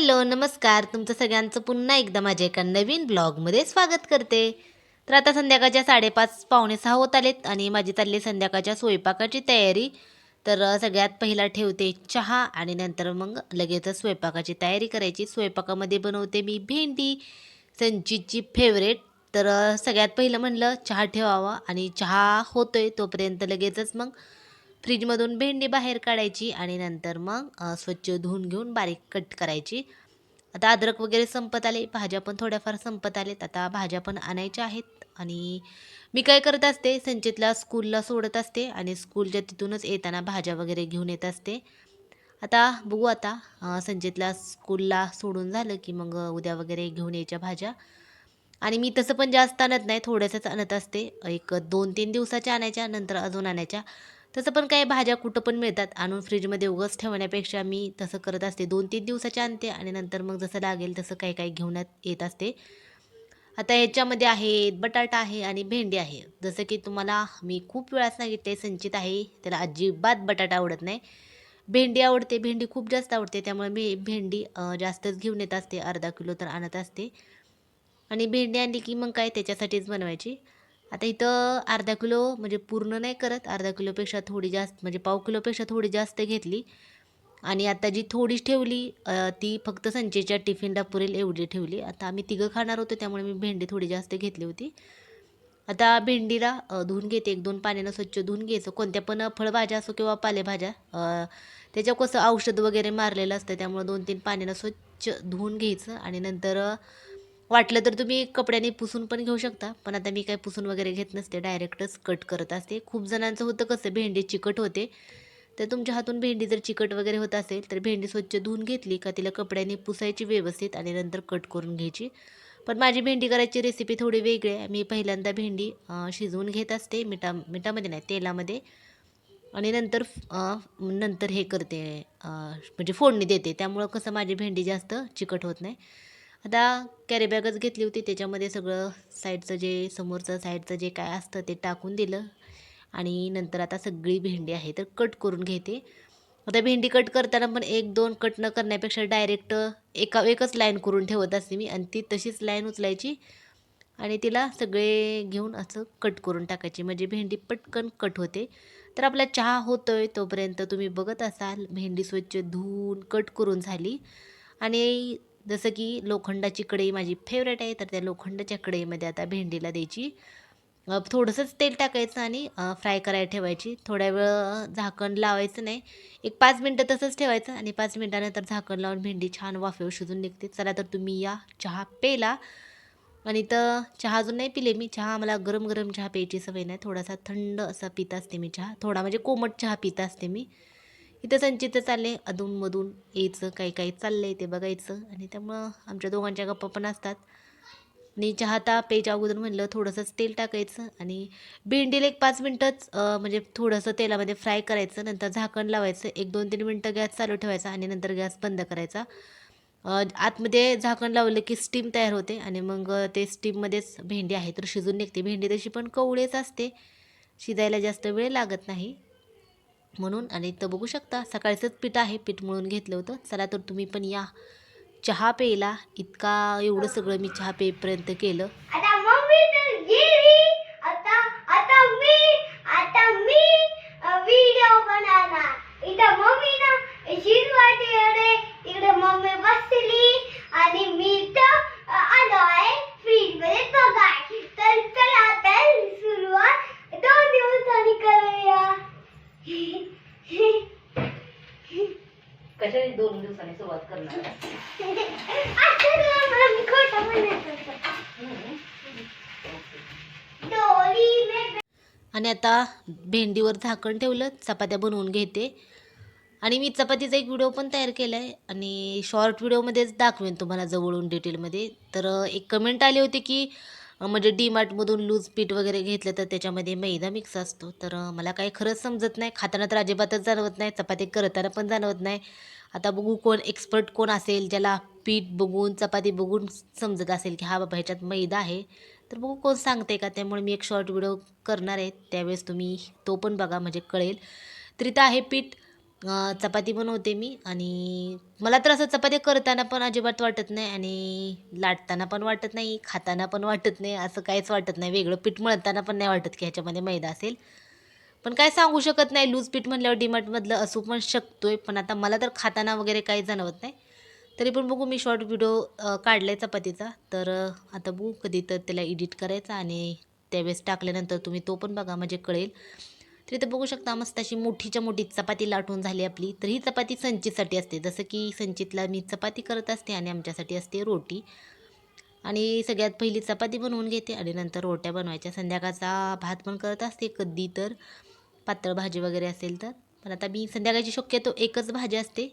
Hello नमस्कार. तुमचं सगळ्यांचं पुन्हा एकदा माझ्या एका नवीन ब्लॉगमध्ये स्वागत करते. तर आता संध्याकाळच्या साडेपाच पावणे सहा होत आलेत आणि माझी चालली संध्याकाळच्या स्वयंपाकाची तयारी. तर सगळ्यात पहिला ठेवते चहा आणि नंतर मग लगेचच स्वयंपाकाची तयारी करायची. स्वयंपाकामध्ये बनवते मी भेंडी संचितची फेवरेट तर सगळ्यात पहिलं म्हणलं चहा ठेवावा आणि चहा होतोय तोपर्यंत लगेचच मग फ्रीजमधून भेंडी बाहेर काढायची आणि नंतर मग स्वच्छ धुवून घेऊन बारीक कट करायची. आता अद्रक वगैरे संपत आले भाज्या पण थोड्याफार संपत आलेत. आता भाज्या पण आणायच्या आहेत आणि मी काय करत असते संचितला स्कूलला सोडत असते आणि स्कूलच्या तिथूनच येताना भाज्या वगैरे घेऊन येत असते. आता बघू आता संचितला स्कूलला सोडून झालं की मग उद्या वगैरे घेऊन यायच्या भाज्या. आणि मी तसं पण जास्त आणत नाही थोड्यासंच आणत असते. एक दोन तीन दिवसाच्या आणायच्या नंतर अजून आणायच्या. तसं पण काय भाज्या कुठं पण मिळतात. आणून फ्रीजमध्ये उगाच ठेवण्यापेक्षा मी तसं करत असते. दोन तीन दिवसाच्या आणते आणि नंतर मग जसं लागेल तसं काही काही घेऊन येत असते. आता ह्याच्यामध्ये आहे बटाटा आहे आणि भेंडी आहे. जसं की तुम्हाला मी खूप वेळा सांगितले संचित आहे. त्याला अजिबात बटाटा आवडत नाही. भेंडी आवडते भेंडी खूप जास्त आवडते. त्यामुळे मी भेंडी जास्तच घेऊन येत असते. अर्धा किलो तर आणत असते. आणि भेंडी आणली की मग काय त्याच्यासाठीच बनवायची. आता इथं अर्धा किलो म्हणजे पूर्ण नाही करत अर्धा किलोपेक्षा थोडी जास्त म्हणजे पाव किलोपेक्षा थोडी जास्त घेतली. आणि आता जी थोडीच ठेवली ती फक्त संचेच्या टिफिनला पुरेल एवढी ठेवली. आता आम्ही तिघं खाणार होतो त्यामुळे मी भेंडी थोडी जास्त घेतली होती. आता भेंडीला धुवून घेते एक दोन पाण्यानं स्वच्छ धुवून घ्यायचं. कोणत्या पण फळभाज्या असो किंवा पालेभाज्या त्याच्या कसं औषध वगैरे मारलेलं असतं त्यामुळं दोन तीन पाण्यानं स्वच्छ धुवून घ्यायचं. आणि नंतर वाटलं तर तुम्ही कपड्याने पुसून पण घेऊ शकता पण आता मी काय पुसून वगैरे घेत नसते डायरेक्टच कट करत असते. खूप जणांचं होतं कसं भेंडी चिकट होते. तर तुमच्या हातून भेंडी जर चिकट वगैरे होत असेल तर भेंडी स्वच्छ धुवून घेतली का तिला कपड्याने पुसायची व्यवस्थित आणि नंतर कट करून घ्यायची. पण माझी भेंडी करायची रेसिपी थोडी वेगळी आहे. मी पहिल्यांदा भेंडी शिजवून घेत असते मिठा मिठामध्ये नाही तेलामध्ये. आणि नंतर नंतर हे करते म्हणजे फोडणी देते. त्यामुळं कसं माझी भेंडी जास्त चिकट होत नाही. आता कॅरीबॅगच घेतली होती. त्याच्यामध्ये सगळं साईडचं जे समोरचं साईडचं जे काय असतं ते टाकून दिलं. आणि नंतर आता सगळी भेंडी आहे तर कट करून घेते. आता भेंडी कट करताना पण एक दोन कट न करण्यापेक्षा डायरेक्ट एका एकच लाईन करून ठेवत असते मी. आणि ती तशीच लाईन उचलायची. आणि तिला सगळे घेऊन असं कट करून टाकायची. म्हणजे भेंडी पटकन कट होते. तर आपला चहा होतोय तोपर्यंत तुम्ही बघत असाल. भेंडी स्वच्छ धुवून कट करून झाली. आणि जसं की लोखंडाची कढई माझी फेवरेट आहे तर त्या लोखंडाच्या कढईमध्ये आता भेंडीला द्यायची. थोडंसंच तेल टाकायचं आणि फ्राय करायला ठेवायची. थोड्या वेळ झाकण लावायचं नाही. एक पाच मिनटं तसंच ठेवायचं आणि पाच मिनटानंतर झाकण लावून भेंडी छान वाफेवर शिजून निघते. चला तर तुम्ही या चहा पेला आणि तर चहा अजून नाही पिले मी. चहा मला गरम गरम चहा प्यायची सवय नाही. थोडासा थंड असा पित असते मी चहा. थोडा म्हणजे कोमट चहा पित असते मी. इथं संचित चालले अधूनमधून यायचं काही काही चाललं आहे ते बघायचं. आणि त्यामुळं आमच्या दोघांच्या गप्पा पण असतात. आणि चहा आता प्यायच्या अगोदर म्हणलं थोडंसंच तेल टाकायचं आणि भेंडीला एक पाच मिनटंच म्हणजे थोडंसं तेलामध्ये फ्राय करायचं. नंतर झाकण लावायचं. एक दोन तीन मिनटं गॅस चालू ठेवायचा आणि नंतर गॅस बंद करायचा. आतमध्ये झाकण लावलं की स्टीम तयार होते. आणि मग ते स्टीममध्येच भेंडी आहे तर शिजून निघते. भेंडी तशी पण कवळीच असते. शिजायला जास्त वेळ लागत नाही. म्हणून आणि इथं बघू शकता सकाळचंच पीठ आहे पीठ मळून घेतलं होतं. चला तर तुम्ही पण या. चहा प्यायला. इतका एवढं सगळं मी चहा पेपर्यंत केलं आता मम्मी तर गेली आता आता मी आता मी व्हिडिओ बनवणार इथं मम्मी ना शिरवाटी अरे तिकडे मम्मी बसली आणि मी तर अ, आलोय फ्रीजमध्ये बघाय तर चला आता सुरुवात दोन दिवसांनी करूया कशा दोन दिवसांनी सुरुवात करणार आता ना मला मी खोटं म्हणायचं डोली में आणि आता भेंडीवर झाकण ठेवलं चपात्या बनवून घेते. आणि मी चपातीचा एक व्हिडिओ पण तयार केला आहे आणि शॉर्ट व्हिडिओमध्येच दाखवेन तुम्हाला जवळून डिटेलमध्ये तर एक कमेंट आली होती की म्हणजे म्हणजे डीमार्टमधून लूज पीठ वगैरे घेतलं तर त्याच्यामध्ये मैदा मिक्स असतो. तर मला काही खरंच समजत नाही. खाताना तर अजिबातच जाणवत नाही. चपाती करताना पण जाणवत नाही. आता बघू कोण एक्सपर्ट कोण असेल ज्याला पीठ बघून चपाती बघून समजत असेल की हा बाबा ह्याच्यात मैदा आहे तर बघू कोण सांगते का? त्यामुळे मी एक शॉर्ट व्हिडिओ करणार आहे. त्यावेळेस तुम्ही तो पण बघा म्हणजे कळेल. तर इथं आहे पीठ. चपाती बनवते मी आणि मला तर असं चपाती करताना पण अजिबात वाटत नाही आणि लाटताना पण वाटत नाही खाताना पण वाटत नाही असं काहीच वाटत नाही. वेगळं पीठ मळताना पण नाही वाटत की ह्याच्यामध्ये मैदा असेल. पण काय सांगू शकत नाही. लूज पीठ म्हटल्यावर डीमार्टमधलं असू पण शकतोय. पण आता मला तर खाताना वगैरे काही जाणवत नाही. तरी पण बघू मी शॉर्ट व्हिडिओ काढला आहे चपातीचा. तर आता बघू कधी तर त्याला एडिट करायचा आणि त्यावेळेस टाकल्यानंतर तुम्ही तो पण बघा म्हणजे कळेल. तर इथं बघू शकता मस्त अशी मोठीच्या मोठी चपाती लाटून झाली आपली. तर ही चपाती संचितसाठी असते. जसं की संचितला मी चपाती करत असते आणि आमच्यासाठी असते रोटी. आणि सगळ्यात पहिली चपाती बनवून घेते आणि नंतर रोट्या बनवायच्या. संध्याकाळचा भात पण करत असते कधी तर पातळ भाजी वगैरे असेल तर. पण आता मी संध्याकाळची शक्यतो एकच भाजी असते.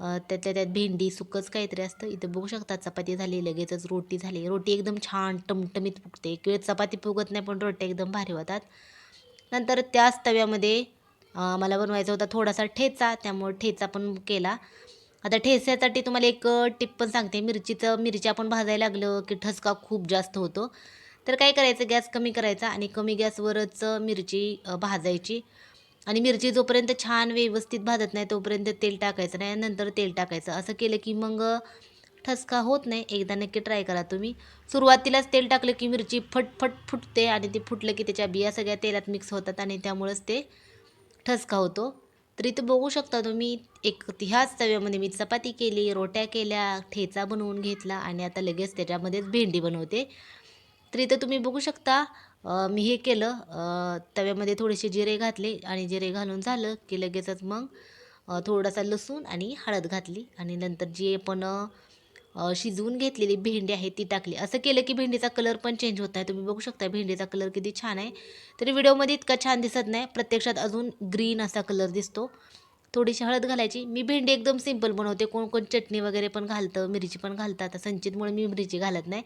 अ, त्यातल्या त्यात भेंडी सुकंच काहीतरी असतं. इथं बघू शकता चपाती झाली लगेचच रोटी झाली. रोटी एकदम छान टमटमीत फुगते. एक वेळ चपाती फुगत नाही पण रोट्या एकदम भारी होतात. नंतर त्याच तव्यामध्ये मला बनवायचा होता थोडासा ठेचा. त्यामुळे ठेचा पण केला. आता ठेच्यासाठी तुम्हाला एक टिप पण सांगते. मिरचीचं मिरची आपण भाजायला लागलं की ठसका खूप जास्त होतो. तर काय करायचं? गॅस कमी करायचा आणि कमी गॅसवरच मिरची भाजायची. आणि मिरची जोपर्यंत छान व्यवस्थित भाजत नाही तोपर्यंत तेल टाकायचं नाही नंतर तेल टाकायचं. असं केलं की मग ठसका होत नाही. एकदा नक्की ट्राय करा तुम्ही. सुरुवातीलाच तेल टाकलं की मिरची फटफट फुटते आणि ते फुटलं की त्याच्या बिया सगळ्या तेलात मिक्स होतात आणि त्यामुळंच ते ठसका होतो. तर इथं बघू शकता तुम्ही एक ह्याच तव्यामध्ये मी चपाती केली रोट्या केल्या ठेचा बनवून घेतला आणि आता लगेच त्याच्यामध्येच भेंडी बनवते. तर इथं तुम्ही बघू शकता मी हे केलं तव्यामध्ये थोडेसे जिरे घातले आणि जिरे घालून झालं की लगेचच मग थोडासा लसूण आणि हळद घातली आणि नंतर जी आपण शिजवून घेतलेली भेंडी आहे ती टाकली. असं केलं की भेंडीचा कलर पण चेंज होत नाही तुम्ही बघू शकता भेंडीचा कलर किती छान आहे. तरी व्हिडिओमध्ये इतका छान दिसत नाही प्रत्यक्षात अजून ग्रीन असा कलर दिसतो. थोडीशी हळद घालायची. मी भेंडी एकदम सिंपल बनवते. कोण कोण चटणी वगैरे पण घालतं मिरची पण घालतात. आता संचितमुळे मी मिरची घालत नाही.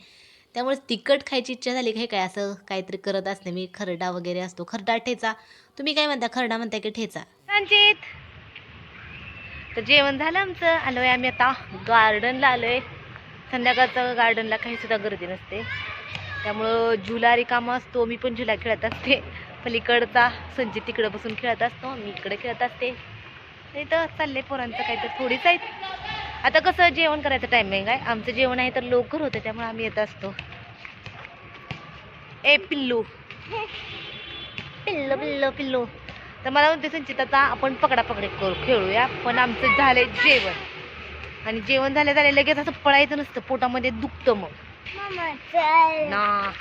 त्यामुळे तिखट खायची इच्छा झाली काय काय असं काहीतरी करत असते मी खरडा वगैरे असतो. खरडा ठेचा. तुम्ही काय म्हणता? खरडा म्हणताय की ठेचा? संचित तर जेवण झालं आमचं. आलोय आम्ही आता. गार्डनला आलोय. संध्याकाळचं गार्डनला काही सुद्धा गर्दी नसते. त्यामुळं झुला रिकामा असतो. मी पण झुला खेळत असते. पलीकडचा संजित तिकडं बसून खेळत असतो. मी इकडे खेळत असते. नाही तर चालले पोरांचं काहीतरी. थोडीच आहेत. आता कसं जेवण करायचं टायमिंग आहे? आमचं जेवण आहे तर लवकर होतं त्यामुळे आम्ही येत असतो. ए पिल्लू. पिल्लू पिल्लू पिल्लू. तर मला म्हणते संचित आता आपण पकडा पकडे करू खेळूया. पण आमचं झालंय जेवण. आणि जेवण झालं झालं लगेच असं पळायचं नसतं. पोटामध्ये दुखतं मग. ना.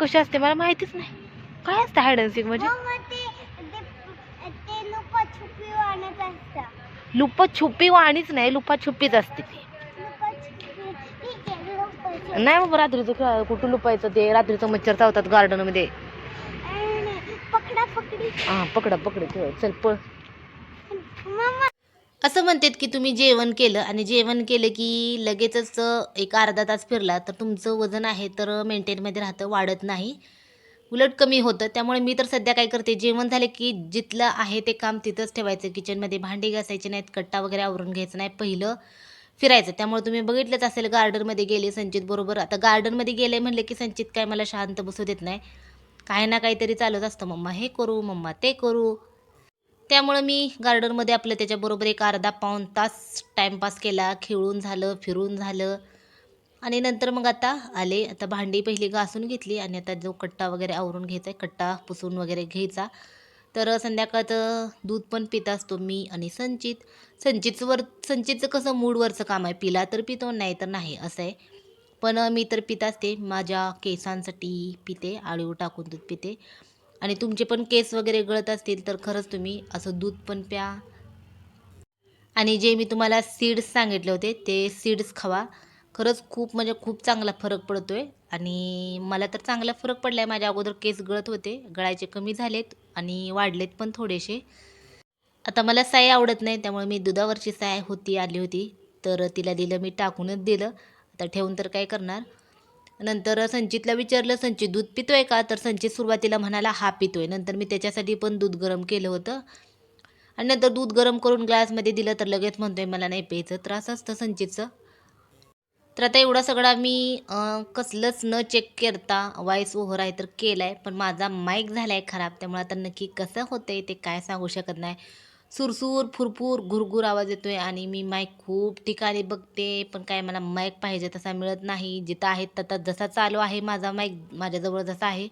कशी असते? मला माहितीच नाही. काय असतं हायड अँड सीक म्हणजे? मम्मा ते ते ते लुपाछुपी आणत असतं. लुपा छुपी वाणीच नाही लुपा छुपीच असते ती. नाही बाबा रात्रीचं खेळ कुठं लुपायचं ते रात्रीचं मच्छर चावतात गार्डनमध्ये आणि पकडा पकडी. हा पकडा पकड खेळ चल पळ. असं म्हणतात की तुम्ही जेवण केलं आणि जेवण केलं की लगेचच एक अर्धा तास फिरला तर तुमचं वजन आहे तर मेंटेनमध्ये राहतं वाढत नाही. उलट कमी होतं. त्यामुळे मी तर सध्या काय करते जेवण झाले की जिथलं आहे ते काम तिथंच ठेवायचं. किचनमध्ये भांडी घासायचे नाहीत कट्टा वगैरे आवरून घ्यायचं नाही पहिलं फिरायचं. त्यामुळे तुम्ही बघितलंच असेल गार्डनमध्ये गेले संचित बरोबर. आता गार्डनमध्ये गेले म्हणले की संचित काय मला शांत बसू देत नाही. काही ना काहीतरी चालत असतं. मम्मा हे करू मम्मा ते करू. त्यामुळं मी गार्डनमध्ये आपलं त्याच्याबरोबर एक अर्धा पाऊण तास टाईमपास केला. खेळून झालं फिरून झालं. आणि नंतर मग आता आले आता भांडी पहिली घासून घेतली आणि आता जो कट्टा वगैरे आवरून घ्यायचा आहे कट्टा पुसून वगैरे घ्यायचा. तर संध्याकाळचं दूध पण पित असतो मी आणि संचित. संचितवर संचितचं कसं मूडवरचं काम आहे पिला तर पितो नाही तर नाही असं आहे. पण मी तर पित असते माझ्या केसांसाठी पिते आळीव टाकून दूध पिते. आणि तुमचे पण केस वगैरे गळत असतील तर खरंच तुम्ही असं दूध पण प्या. आणि जे मी तुम्हाला सीड्स सांगितले होते ते सीड्स खावा. खरंच खूप म्हणजे खूप चांगला फरक पडतो आहे आणि मला तर चांगला फरक पडला आहे माझ्या अगोदर केस गळत होते. गळायचे कमी झालेत आणि वाढलेत पण थोडेसे. आता मला साय आवडत नाही त्यामुळे मी दुधावरची साय होती आली होती. तर तिला दिलं मी टाकूनच दिलं. आता ठेवून तर काय करणार? नंतर संचितला विचारलं संचित दूध पितो आहे का? तर संचित सुरुवातीला म्हणाला हा पितो आहे नंतर मी त्याच्यासाठी पण दूध गरम केलं होतं. आणि नंतर दूध गरम करून ग्लासमध्ये दिलं तर लगेच म्हणतोय मला नाही प्यायचं त्रास असतं संचितचं. तर आता एवढा सगळा मी कसलंच न चेक करता वॉईस ओव्हर आहे तर केला आहे पण माझा माईक झाला आहे खराब त्यामुळे आता नक्की कसं होतं आहे ते काय सांगू शकत नाही. सुरसूर फुरफुर घुरघुर आवाज येतो आहे आणि मी माईक खूप ठिकाणी बघते पण काय मला माईक पाहिजे तसा मिळत नाही. जिथं आहे तर जसा चालू आहे माझा माईक माझ्याजवळ जसा आहे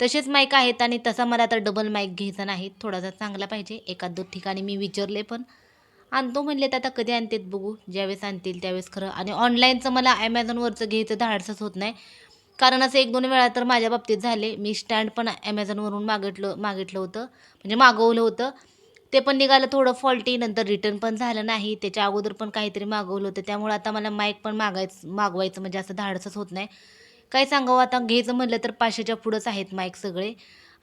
तसेच माईक आहेत आणि तसा मला आता डबल माईक घ्यायचा नाही. थोडासा चांगला पाहिजे एखाद दोन ठिकाणी मी विचारले पण आणतो म्हणले तर आता कधी आणतात बघू. ज्यावेळेस आणतील त्यावेळेस खरं. आणि ऑनलाईनचं मला ॲमेझॉनवरचं घ्यायचं धाडसच होत नाही. कारण असं एक दोन वेळा तर माझ्या बाबतीत झाले. मी स्टँड पण ॲमेझॉनवरून मागितलं मागितलं होतं. म्हणजे मागवलं होतं. ते पण निघालं थोडं फॉल्टी नंतर रिटर्न पण झालं नाही. त्याच्या अगोदर पण काहीतरी मागवलं होतं. त्यामुळे आता मला माईक पण मागायचं मागवायचं म्हणजे असं धाडसच होत नाही. काय सांगावं? आता घ्यायचं म्हटलं तर पाचशेच्या पुढंच आहेत माईक सगळे.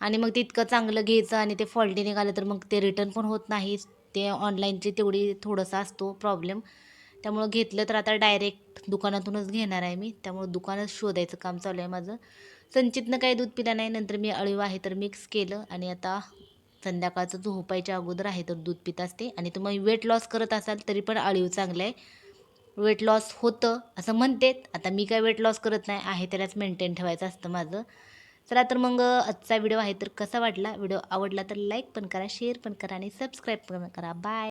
आणि मग ते इतकं चांगलं घ्यायचं आणि ते फॉल्टी निघालं तर मग ते रिटर्न पण होत नाही. ते ऑनलाईनची तेवढी थोडासा असतो प्रॉब्लेम त्यामुळं घेतलं तर आता डायरेक्ट दुकानातूनच घेणार आहे मी. त्यामुळं दुकानच शोधायचं काम चालू आहे माझं. संचितनं काही दूध पिलं नाही नंतर मी अळीव आहे तर मिक्स केलं. आणि आता संध्याकाळचं झोपायच्या अगोदर आहे तर दूध पित असते. आणि तुम्ही वेट लॉस करत असाल तरी पण अळीव चांगलं आहे. वेट लॉस होतं असं म्हणतेत. आता मी काय वेट लॉस करत नाही आहे त्यालाच मेंटेन ठेवायचं असतं माझं. चला तर मग आजचा व्हिडिओ आहे तर कसा वाटला? व्हिडिओ आवडला तर लाईक पण करा शेअर पण करा आणि सबस्क्राईब पण करा. बाय.